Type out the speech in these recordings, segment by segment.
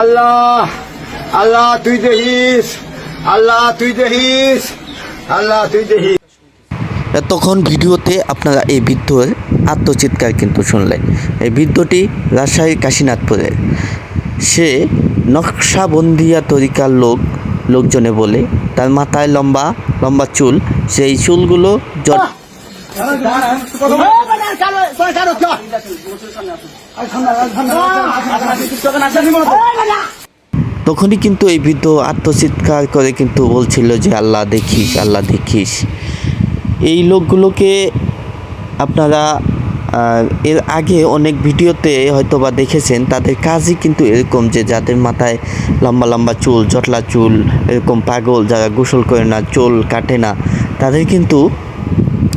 আল্লাহ আল্লাহ তুই দেখিস আল্লাহ তুই দেখিস আল্লাহ তুই দেখিস তখন ভিডিওতে আপনারা এই বৃদ্ধর আত্মচিৎকার কিন্তু শুনলেন। এই বৃদ্ধটি রাজশাহীর কাশীনাথপুরের সে নকশাবন্দিয়া তরিকার লোক লোকজনে বলে তার মাথায় লম্বা লম্বা চুল সেই চুলগুলো জট তখনই কিন্তু এই বৃদ্ধ আত্মচিৎকার করে কিন্তু বলছিল যে, আল্লাহ দেখিস আল্লাহ দেখিস। এই লোকগুলোকে আপনারা এর আগে অনেক ভিডিওতে হয়তো বা দেখেছেন, তাদের কাজই কিন্তু এরকম যে, যাদের মাথায় লম্বা লম্বা চুল, জটলা চুল, এরকম পাগল যারা গোসল করে না, চুল কাটে না, তাদের কিন্তু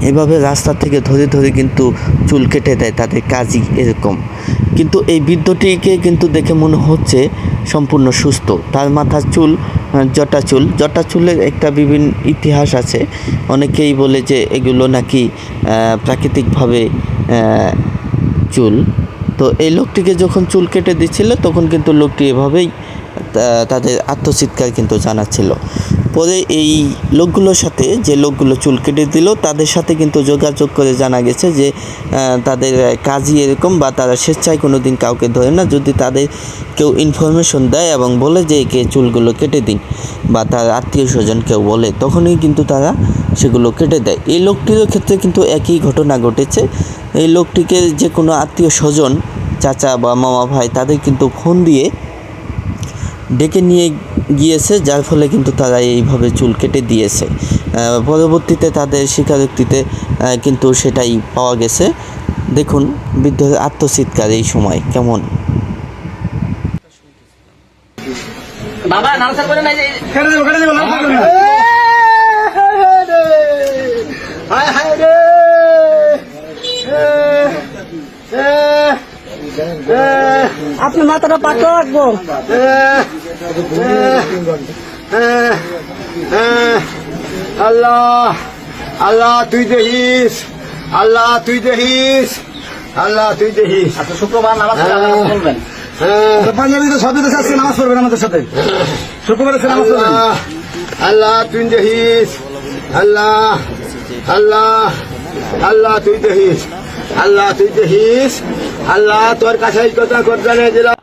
এভাবে রাস্তা থেকে ধরে ধরে কিন্তু চুল কেটে দেয় তাদের কাজই এরকম। কিন্তু এই বৃদ্ধটিকে কিন্তু দেখে মনে হচ্ছে সম্পূর্ণ সুস্থ। তার মাথার চুল জটা চুল, জটা চুলের একটা বিভিন্ন ইতিহাস আছে। অনেকেই বলে যে এগুলো নাকি প্রাকৃতিকভাবে চুল। তো এই লোকটিকে যখন চুল কেটে দিচ্ছিল, তখন কিন্তু লোকটি এভাবেই তাদের আত্মচিৎকার কিন্তু জানাচ্ছিল। পরে এই লোকগুলোর সাথে, যে লোকগুলো চুল কেটে দিল, তাদের সাথে কিন্তু যোগাযোগ করে জানা গেছে যে তাদের কাজই এরকম বা তারা স্বেচ্ছায় কোনো দিন কাউকে ধরে না। যদি তাদের কেউ ইনফরমেশন দেয় এবং বলে যে, একে চুলগুলো কেটে দিন বা তার আত্মীয় স্বজন কেউ বলে, তখনই কিন্তু তারা সেগুলো কেটে দেয়। এই লোকটির ক্ষেত্রে কিন্তু একই ঘটনা ঘটেছে। এই লোকটিকে যে কোনো আত্মীয় স্বজন, চাচা বা মামা ভাই, তাদের কিন্তু ফোন দিয়ে ডেকে নিয়ে গিয়েছে যার ফলে কিন্তু তারা এইভাবে চুল কেটে দিয়েছে পরবর্তীতে তাদের স্বীকারোক্তিতে কিন্তু সেটাই পাওয়া গেছে দেখুন বৃদ্ধের আত্মচিৎকার এই সময় কেমন বাবা নামসা করে নাই যে কেটে দেবো কেটে দেবো লাভ হায় হায় রে এ, এ, এ, আপনি মাথাটা পাকা রাখব। আল্লাহ আল্লাহ তুই দেখিস আল্লাহ তুই দেখিস আল্লাহ তুই দেখিস। আচ্ছা শুক্রবার নামাজ আল্লাহর বলবেন। হ্যাঁ। পাঞ্জাবি তো সব দেশে আজকে নামাজ পড়বেন আমাদের সাথে। শুক্রবার নামাজ পড়বেন। আল্লাহ আল্লাহ তুই দেখিস আল্লাহ আল্লাহ আল্লাহ তুই দেখিস। আল্লাহ তুই দেখিস আল্লাহ তোর কাছে কথা করতে দিলাম।